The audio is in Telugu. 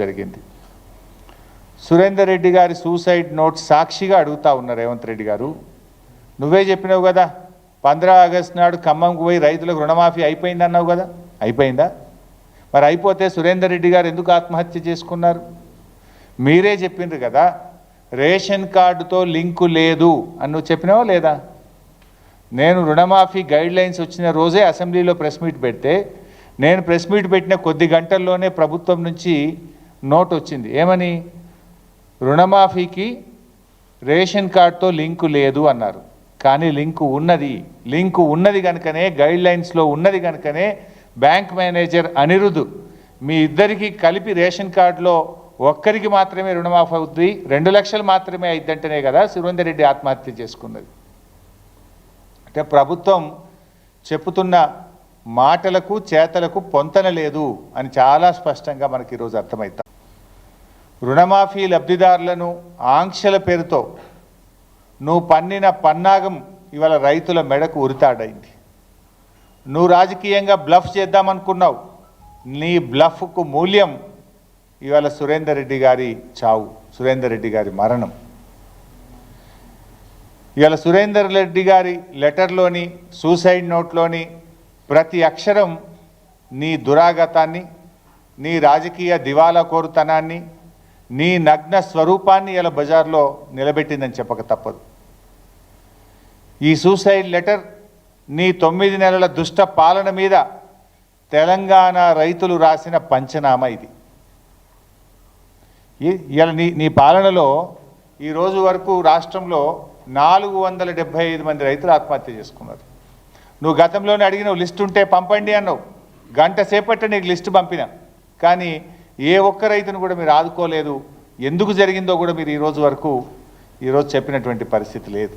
జరిగింది. సురేందర్ రెడ్డి గారి సూసైడ్ నోట్ సాక్షిగా అడుగుతా ఉన్నారు రేవంత్ రెడ్డి గారు నువ్వే చెప్పినావు కదా పంద్రా ఆగస్టు నాడు ఖమ్మంకు పోయి రైతులకు రుణమాఫీ అయిపోయింది అన్నావు కదా అయిపోయిందా? మరి అయిపోతే సురేందర్ రెడ్డి గారు ఎందుకు ఆత్మహత్య చేసుకున్నారు? మీరే చెప్పిండ్రు కదా రేషన్ కార్డుతో లింకు లేదు అని నువ్వు చెప్పినావా లేదా? నేను రుణమాఫీ గైడ్ లైన్స్ వచ్చిన రోజే అసెంబ్లీలో ప్రెస్ మీట్ పెడితే నేను ప్రెస్ మీట్ పెట్టిన కొద్ది గంటల్లోనే ప్రభుత్వం నుంచి నోట్ వచ్చింది ఏమని? రుణమాఫీకి రేషన్ కార్డుతో లింకు లేదు అన్నారు. కానీ లింకు ఉన్నది. లింకు ఉన్నది కనుకనే గైడ్ లైన్స్లో ఉన్నది కనుకనే బ్యాంక్ మేనేజర్ అనిరుద్ మీ ఇద్దరికి కలిపి రేషన్ కార్డులో ఒక్కరికి మాత్రమే రుణమాఫీ అవుద్ది. రెండు లక్షలు మాత్రమే అయిద్దంటేనే కదా సురేందర్ రెడ్డి ఆత్మహత్య చేసుకున్నది. అంటే ప్రభుత్వం చెప్పుతున్న మాటలకు చేతలకు పొంతన లేదు అని చాలా స్పష్టంగా మనకి ఈరోజు అర్థమవుతాం రుణమాఫీ లబ్ధిదారులను ఆంక్షల పేరుతో నువ్వు పన్నిన పన్నాగం ఇవాళ రైతుల మెడకు ఉరితాడైంది. నువ్వు రాజకీయంగా బ్లఫ్ చేద్దామనుకున్నావు. నీ బ్లఫ్కు మూల్యం ఇవాళ సురేందర్ రెడ్డి గారి చావు సురేందర్ రెడ్డి గారి మరణం. ఇవాళ సురేందర్ రెడ్డి గారి లెటర్లోని సూసైడ్ నోట్లోని ప్రతి అక్షరం నీ దురాగతాన్ని నీ రాజకీయ దివాలా కోరుతనాన్ని నీ నగ్న స్వరూపాన్ని ఇలా బజార్లో నిలబెట్టిందని చెప్పక తప్పదు. ఈ సూసైడ్ లెటర్ నీ తొమ్మిది నెలల దుష్ట పాలన మీద తెలంగాణ రైతులు రాసిన పంచనామా ఇది. ఇలా నీ నీ పాలనలో ఈ రోజు వరకు రాష్ట్రంలో నాలుగు వందల డెబ్భై ఐదు మంది రైతులు ఆత్మహత్య చేసుకున్నారు. నువ్వు గతంలోనే అడిగినావు లిస్ట్ ఉంటే పంపండి అన్నావు. గంట సేపట్ట నీకు లిస్టు పంపిన. కానీ ఏ ఒక్క రైతును కూడా మీరు ఆదుకోలేదు. ఎందుకు జరిగిందో కూడా మీరు ఈరోజు వరకు ఈరోజు చెప్పినటువంటి పరిస్థితి లేదు.